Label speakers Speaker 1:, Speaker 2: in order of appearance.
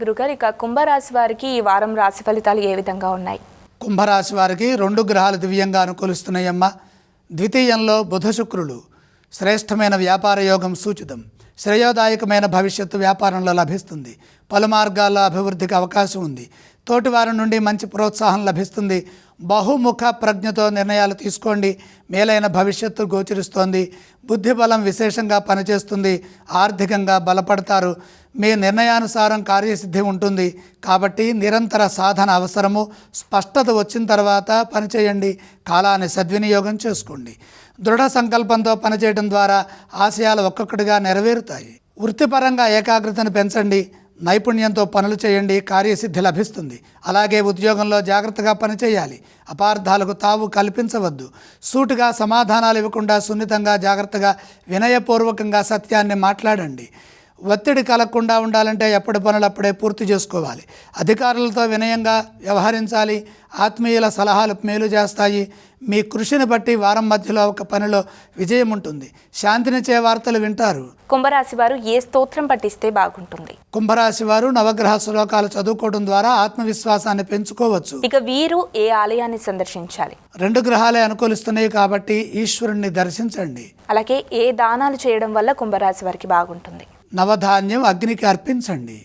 Speaker 1: గురుగారు ఇక కుంభరాశి వారికి ఈ వారం రాశి ఫలితాలు ఏ విధంగా ఉన్నాయి?
Speaker 2: కుంభరాశి వారికి రెండు గ్రహాలు దివ్యంగా అనుకూలిస్తున్నాయమ్మ. ద్వితీయంలో బుధ శుక్రులు. శ్రేష్టమైన వ్యాపార యోగం సూచితం. శ్రేయోదాయకమైన భవిష్యత్తు వ్యాపారంలో లభిస్తుంది. పలు మార్గాల్లో అభివృద్ధికి అవకాశం ఉంది. తోటివారి నుండి మంచి ప్రోత్సాహం లభిస్తుంది. బహుముఖ ప్రజ్ఞతో నిర్ణయాలు తీసుకోండి. మేలైన భవిష్యత్తు గోచరిస్తోంది. బుద్ధిబలం విశేషంగా పనిచేస్తుంది. ఆర్థికంగా బలపడతారు. మీ నిర్ణయానుసారం కార్యసిద్ధి ఉంటుంది. కాబట్టి నిరంతర సాధన అవసరము. స్పష్టత వచ్చిన తర్వాత పనిచేయండి. కాలాన్ని సద్వినియోగం చేసుకోండి. దృఢ సంకల్పంతో పనిచేయడం ద్వారా ఆశయాలు ఒక్కొక్కటిగా నెరవేరుతాయి. వృత్తిపరంగా ఏకాగ్రతను పెంచండి. నైపుణ్యంతో పనులు చేయండి కార్యసిద్ధి లభిస్తుంది. అలాగే ఉద్యోగంలో జాగ్రత్తగా పనిచేయాలి. అపార్థాలకు తావు కల్పించవద్దు. సూటుగా సమాధానాలు ఇవ్వకుండా సున్నితంగా జాగ్రత్తగా వినయపూర్వకంగా సత్యాన్ని మాట్లాడండి. ఒత్తిడి కలగకుండా ఉండాలంటే ఎప్పటి పనులు అప్పుడే పూర్తి చేసుకోవాలి. అధికారులతో వినయంగా వ్యవహరించాలి. ఆత్మీయుల సలహాలు మేలు చేస్తాయి. మీ కృషిని బట్టి వారం మధ్యలో ఒక పనిలో విజయం ఉంటుంది. శాంతినిచ్చే వార్తలు వింటారు.
Speaker 1: కుంభరాశి వారు ఏ స్తోత్రం పఠిస్తే బాగుంటుంది?
Speaker 2: కుంభరాశి వారు నవగ్రహ శ్లోకాలు చదువుకోవడం ద్వారా ఆత్మవిశ్వాసాన్ని పెంచుకోవచ్చు.
Speaker 1: ఇక వీరు ఏ ఆలయాన్ని సందర్శించాలి?
Speaker 2: రెండు గ్రహాలే అనుకూలిస్తున్నాయి కాబట్టి ఈశ్వరుణ్ణి దర్శించండి.
Speaker 1: అలాగే ఏ దానాలు చేయడం వల్ల కుంభరాశి వారికి బాగుంటుంది?
Speaker 2: నవధాన్యం అగ్నికి అర్పించండి.